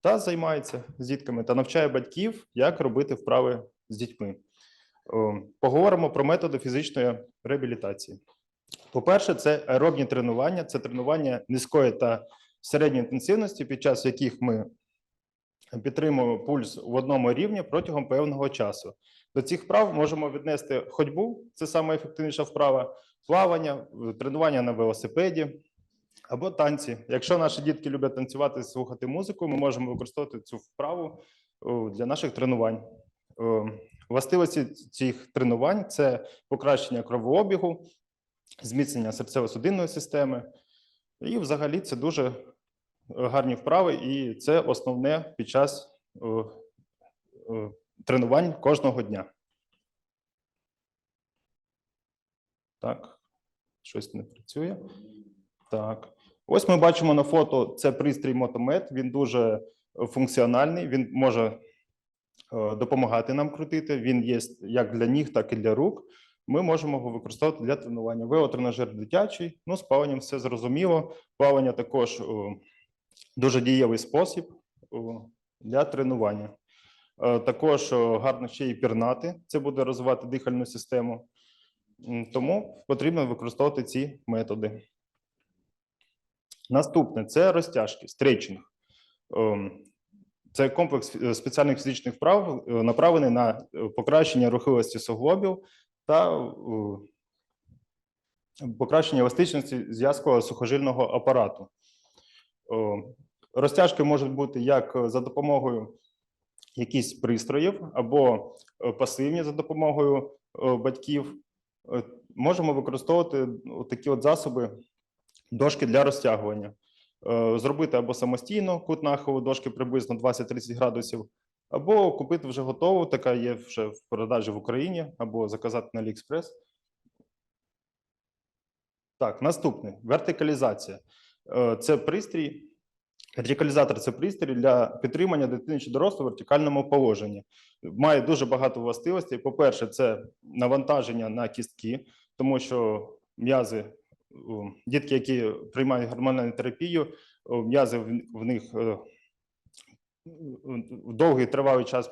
та займається з дітками та навчає батьків, як робити вправи з дітьми. Поговоримо про методи фізичної реабілітації. По-перше, це аеробні тренування, це тренування низької та середньої інтенсивності, під час яких ми підтримуємо пульс в одному рівні протягом певного часу. До цих вправ можемо віднести ходьбу, це найефективніша вправа, плавання, тренування на велосипеді або танці. Якщо наші дітки люблять танцювати, слухати музику, ми можемо використовувати цю вправу для наших тренувань. Властивості цих тренувань це покращення кровообігу, зміцнення серцево-судинної системи. І взагалі це дуже гарні вправи, і це основне під час тренувань кожного дня. Так, щось не працює. Так. Ось ми бачимо на фото це пристрій мотомет. Він дуже е, функціональний. Він може е, допомагати нам крутити. Він є як для ніг, так і для рук. Ми можемо його використовувати для тренування. Велотренажер дитячий. Ну, з плаванням все зрозуміло. Плавання також дуже дієвий спосіб для тренування. Е, Також гарно ще і пірнати. Це буде розвивати дихальну систему. Тому потрібно використовувати ці методи. Наступне це розтяжки, стрейчинг. Ем, Це комплекс е, спеціальних фізичних вправ, е, направлений на е, покращення рухливості суглобів та покращення еластичності зв'язкового сухожильного апарату. Е, Розтяжки можуть бути як за допомогою якихось пристроїв, або пасивні за допомогою батьків. Можемо використовувати такі от засоби, дошки для розтягування. Е, Зробити або самостійно кут нахилу дошки приблизно 20-30 градусів, або купити вже готову, така є вже в продажі в Україні, або заказати на AliExpress. Так, наступне вертикалізація. Е, Це пристрій. Вертикалізатор це пристрій для підтримання дитини чи дорослого в вертикальному положенні. Має дуже багато властивостей. По-перше, це навантаження на кістки, тому що м'язи, дітки, які приймають гормональну терапію, м'язи в них е, в довгий тривалий час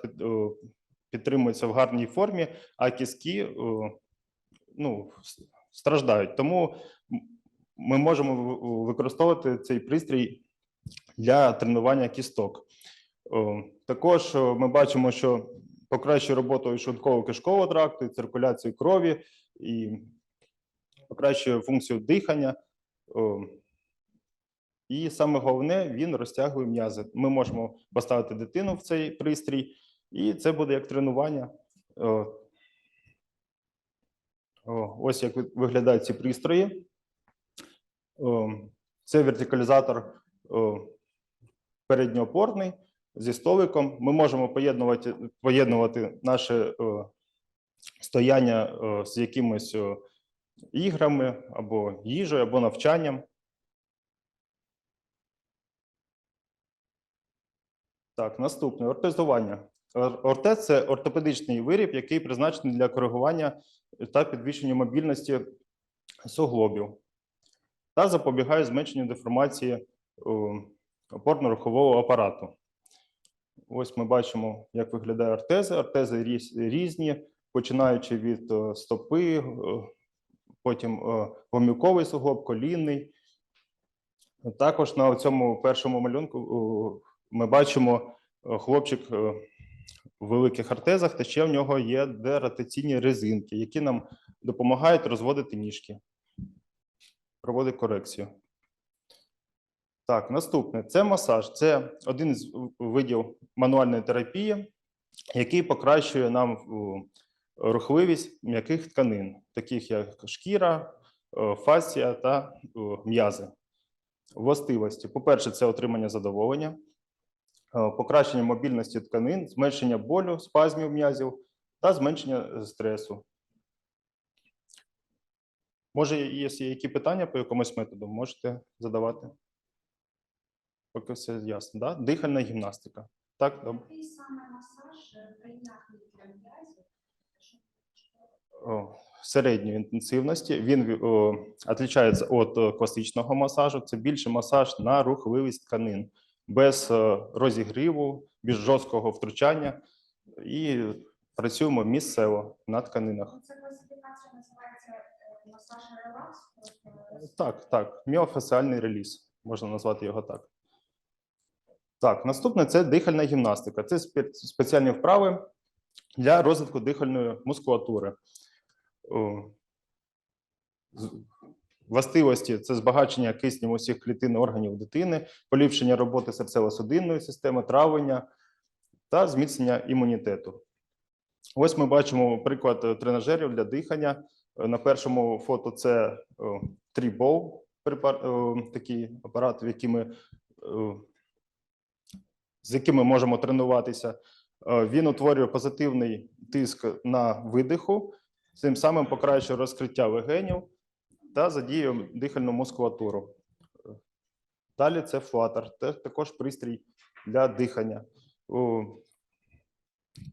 підтримуються в гарній формі, а кістки ну, страждають. Тому ми можемо використовувати цей пристрій для тренування кісток. Також ми бачимо, що покращує роботу і шлунково-кишкового тракту, і циркуляцію крові, і покращує функцію дихання. І саме головне, він розтягує м'язи. Ми можемо поставити дитину в цей пристрій, і це буде як тренування. Ось як виглядають ці пристрої. Це вертикалізатор передньоопорний зі столиком. Ми можемо поєднувати, поєднувати наше стояння з якимись о, іграми або їжею, або навчанням. Так, наступне ортезування. Ортез це ортопедичний виріб, який призначений для коригування та підвищення мобільності суглобів та запобігає зменшенню деформації опорно-рухового апарату. Ось ми бачимо, як виглядає ортези. Ортези різні, починаючи від е, стопи, е, потім е, гомілковий суглоб, колінний. Також на цьому першому малюнку ми бачимо е, хлопчик е, в великих ортезах, та ще в нього є деротаційні резинки, які нам допомагають розводити ніжки. Проводить корекцію. Так, наступне це масаж. Це один з видів мануальної терапії, який покращує нам рухливість м'яких тканин, таких як шкіра, о, фасція та м'язи. Властивості: по-перше, це отримання задоволення, покращення мобільності тканин, зменшення болю, спазмів м'язів та зменшення е, стресу. Може, є які питання по якомусь методу, можете задавати. Поки все ясно, да? Дихальна гімнастика. Так. Який саме масаж е, прийнятний для середньої інтенсивності. Він відрізняється від е, класичного масажу. Це більше масаж на рухливість тканин. без е, розігріву, без жорсткого втручання і працюємо місцево на тканинах. Це класифікація називається е, масаж релакс. Так, так, міофасіальний реліз, можна назвати його так. Так, наступне це дихальна гімнастика. Це спеціальні вправи для розвитку дихальної мускулатури. Властивості це збагачення киснем усіх клітин органів дитини, поліпшення роботи серцево-судинної системи, травлення та зміцнення імунітету. Ось ми бачимо приклад е, тренажерів для дихання. Е, На першому фото це трібол, такий апарат, в який ми, е, з яким ми можемо тренуватися. Е, Він утворює позитивний тиск на видиху, цим самим покращує розкриття легенів та задіює дихальну мускулатуру. Далі це флатер, це також пристрій для дихання.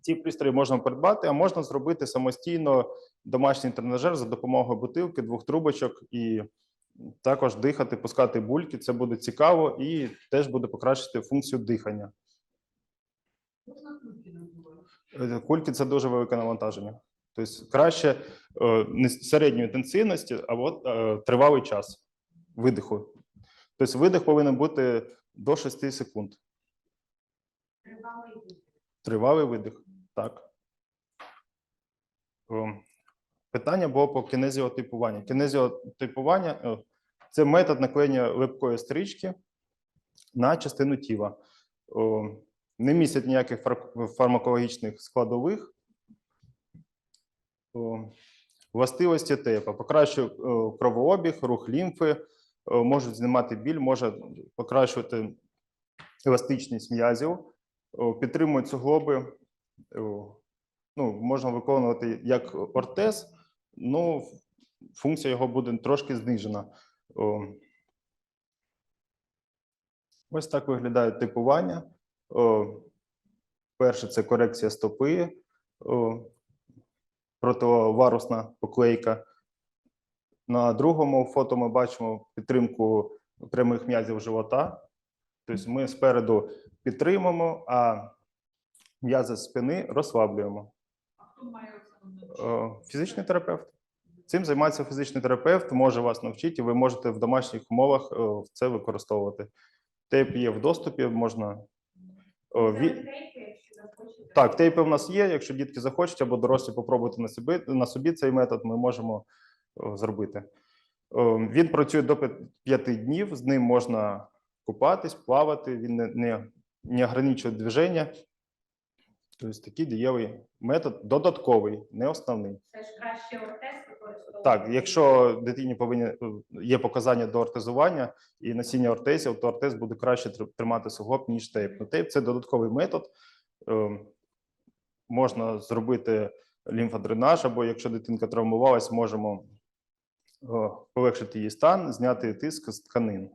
Ці пристрої можна придбати, а можна зробити самостійно домашній тренажер за допомогою бутилки, двох трубочок і також дихати, пускати бульки. Це буде цікаво і теж буде покращити функцію дихання. Кульки це дуже велике навантаження. Тобто краще е, не середньої інтенсивності, а от е, тривалий час видиху. Тобто видих повинен бути до 6 секунд. тривалий вид. Тривалий видих. Так. Питання було по кінезіотипуванню. Кінезіотипування е, це метод наклеєння липкої стрічки на частину тіла. Не містять ніяких фармакологічних складових. Властивості тепа покращує е, кровообіг, рух лімфи, е, можуть знімати біль, може покращувати еластичність м'язів, підтримують суглоби. Ну, можна виконувати як ортез, ну функція його буде трошки знижена. Ось так виглядає типування. Перше це корекція стопи, о, противоварусна поклейка. На другому фото ми бачимо підтримку прямих м'язів живота. Тобто ми спереду підтримуємо, а м'язи спини розслаблюємо. А хто має Фізичний терапевт. Цим займається фізичний терапевт, може вас навчити, і ви можете в домашніх умовах е, це використовувати. Тейп є в доступі, можна. е, ві- Так, тейпи в нас є. Якщо дітки захочуть або дорослі попробувати на собі, на собі цей метод, ми можемо е, зробити. Е, Він працює до п'ят- п'яти днів, з ним можна купатись, плавати, він не, не, не ограничує движення. Тобто такий дієвий метод, додатковий, не основний. Це ж краще ортез використовувати. Так, якщо дитині повинні е, є показання до ортезування і носіння ортезів, то ортез буде краще тримати суглоб, ніж тейп. Ну, тейп це додатковий метод. Е, Можна зробити лімфодренаж, або якщо дитинка травмувалась, можемо е, полегшити її стан, зняти тиск з тканин.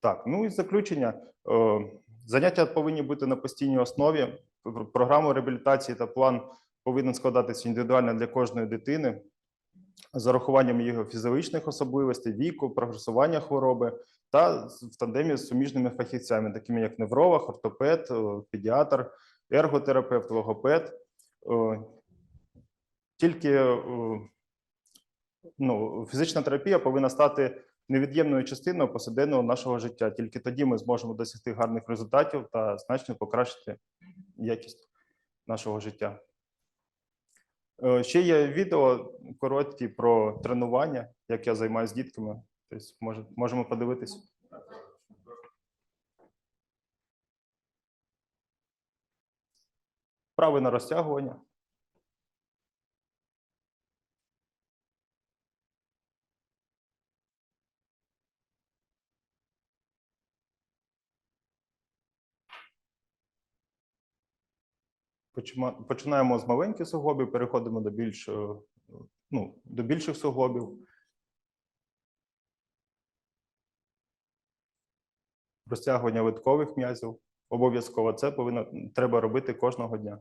Так, ну і заключення. Е, Заняття повинні бути на постійній основі. Пр- Програма реабілітації та план повинен складатися індивідуально для кожної дитини з урахуванням його фізіологічних особливостей, віку, прогресування хвороби та в тандемі з суміжними фахівцями, такими як невролог, ортопед, педіатр, ерготерапевт, логопед. Тільки ну, фізична терапія повинна стати невід'ємною частиною повсякденного нашого життя. Тільки тоді ми зможемо досягти гарних результатів та значно покращити якість нашого життя. Е, Ще є відео короткі про тренування, як я займаюся з дітками. Тобто, може, можемо подивитись. Вправи на розтягування. Починаємо з маленьких суглобів, переходимо до більш, е, ну, до більших суглобів. Розтягування виткових м'язів. Обов'язково це повинно треба робити кожного дня.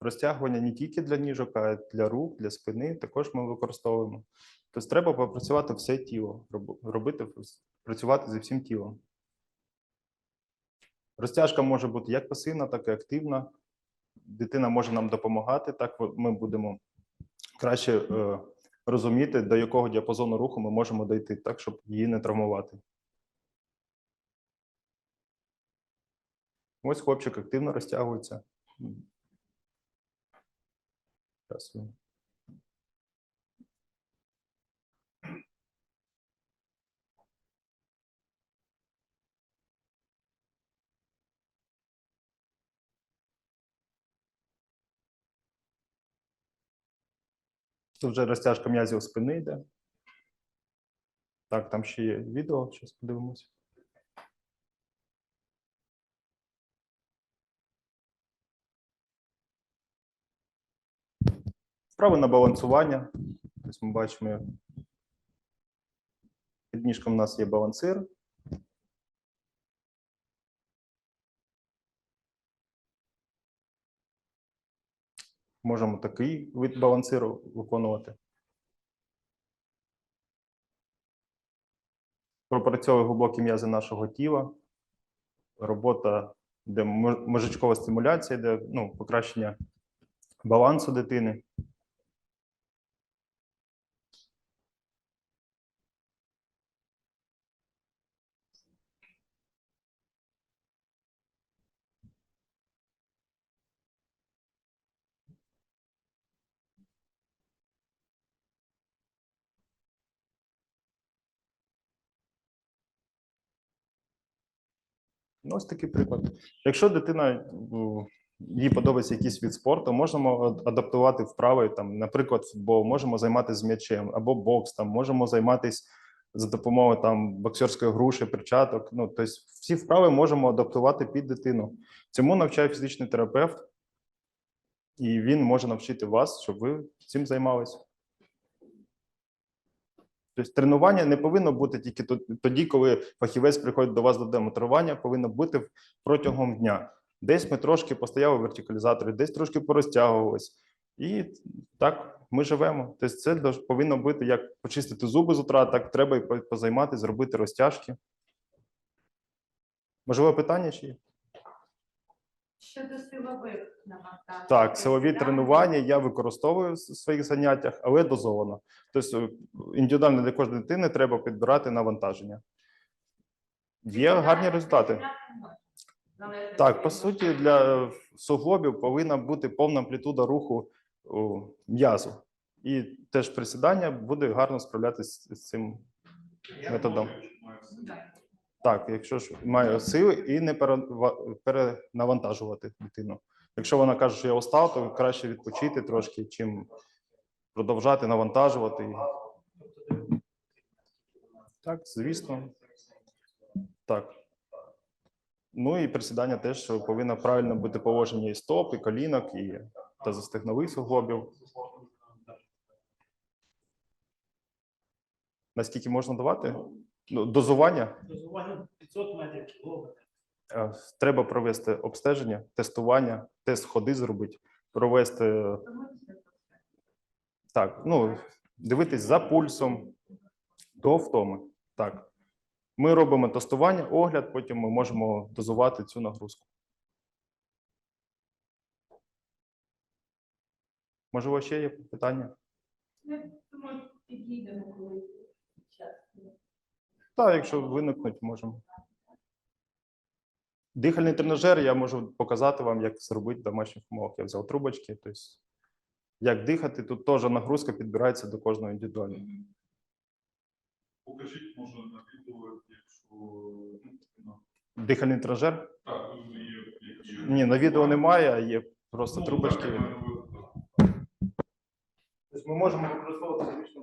Розтягування не тільки для ніжок, а й для рук, для спини також ми використовуємо. Тобто треба попрацювати все тіло, робити працювати зі всім тілом. Розтяжка може бути як пасивна, так і активна. Дитина може нам допомагати, так ми будемо краще е, розуміти, до якого діапазону руху ми можемо дойти, так, щоб її не травмувати. Ось хлопчик активно розтягується. Зараз він. Тут вже розтяжка м'язів спини йде. Так, там ще є відео, зараз подивимося. Вправи на балансування. Ось ми бачимо, як під ніжком у нас є балансир. Можемо такий вид балансиру виконувати. Пропрацьовує глибокі м'язи нашого тіла. Робота, де мозжечкова стимуляція, де ну, покращення балансу дитини. Ну, ось такий приклад. Якщо дитина їй подобається якийсь від спорту, можемо адаптувати вправи, там, наприклад, футбол, можемо займатися з м'ячем або бокс, там, можемо займатися за допомогою там боксерської груші, перчаток. Ну, тобто всі вправи можемо адаптувати під дитину. Цьому навчає фізичний терапевт, і він може навчити вас, щоб ви цим займалися. Тобто тренування не повинно бути тільки тоді, коли фахівець приходить до вас до демотивування, повинно бути протягом дня. Десь ми трошки постояли в вертикалізаторі, десь трошки порозтягувались. І так ми живемо. Тобто це повинно бути як почистити зуби з утра, так треба і по- позайматися, зробити розтяжки. Можливо, питання ще є? Щодо силових навантажень. Так, силові тренування я використовую в своїх заняттях, але дозовано. Тобто е, індивідуально для кожної дитини треба підбирати навантаження. Є гарні результати. Так, по суті, для суглобів повинна бути повна амплітуда руху м'язу. І теж присідання буде гарно справлятися з цим методом. Так, якщо ж має сили і не перенавантажувати дитину. Якщо вона каже, що я устав, то краще відпочити трошки, чим продовжати навантажувати. Так, звісно. Так. Ну і присідання теж що повинно правильно бути положення і стоп, і колінок, і тазостегнових суглобів. Наскільки можна давати? Ну, дозування Дозування 500 метрів кілометр. Е, треба провести обстеження, тестування, тест ходи зробити, провести так, ну, дивитись за пульсом до втоми. Так. Ми робимо тестування, огляд, потім ми можемо дозувати цю нагрузку. Можливо, ще є питання? Ми тому підійдемо коли час. Так, якщо виникнуть, можемо. Дихальний тренажер я можу показати вам, як зробити в домашніх умовах. Я взяв трубочки, тобто як дихати, тут теж нагрузка підбирається до кожного індивідуально. Покажіть, може, на відео, якщо ну, Дихальний тренажер? так, є. Ні, на відео немає, а є просто Ну, трубочки. Тобто ми можемо використовувати звичну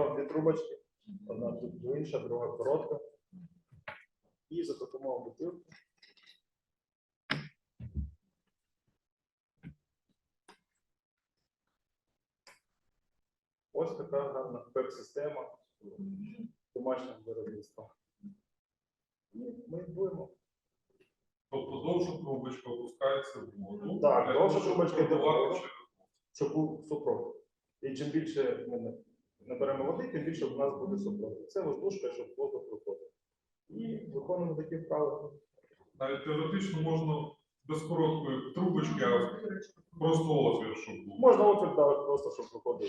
Беремо дві трубочки, одна інша, друга коротка. і за допомогою бутилки. Ось така гарна пеп-система домашнього виробництва. Ми будемо. Тобто довша трубочка опускається в воду. Так, довша трубочка щоб був супротив. І чим більше ми наберемо води, тим більше в нас буде супротив. Це воздушка, щоб воздух виходив. І виконуємо такі вправи. Навіть теоретично можна без короткої трубочки, а просто отвір, щоб був. Можна отвір давати просто, щоб виходив.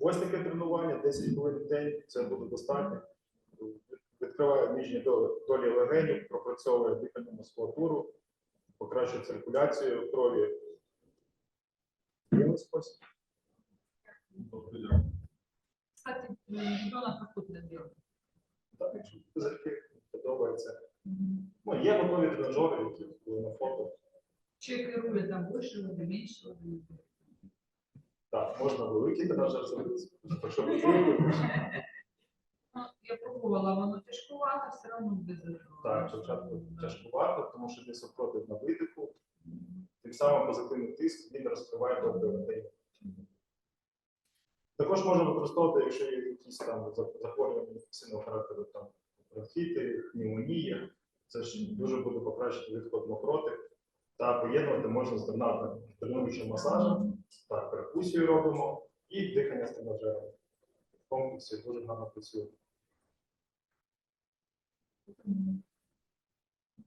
Ось таке тренування, 10 хвилин в день, це буде достатньо. Відкриває ніжні долі легенів, пропрацьовує дихальну мускулатуру, покращує циркуляцію крові. Є дякую. Кстати, ребенок наступне дело. Так, якщо подобається. Ну, є готові тренажери, які були на фото. Чи керує там більше води, менше води. Так, можна великий тренажер зробити. Якщо ви Ну, Я пробувала, воно тяжкувато, все одно без этого. Так, спочатку тяжкувато, тому що є супротив на видиху. Тим самим позитивний тиск він розкриває добре. Також можна використовувати, якщо є якісь там захворювання інфекційного характеру, там бронхіти, пневмонія. Це ж дуже буде покращити відход мокроти. Та поєднувати можна з тренуючим масажем, так, перкусію робимо і дихання з тренажером. В комплексі дуже гарно працює.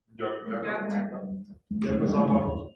Дякую. Дякую. Дякую за увагу.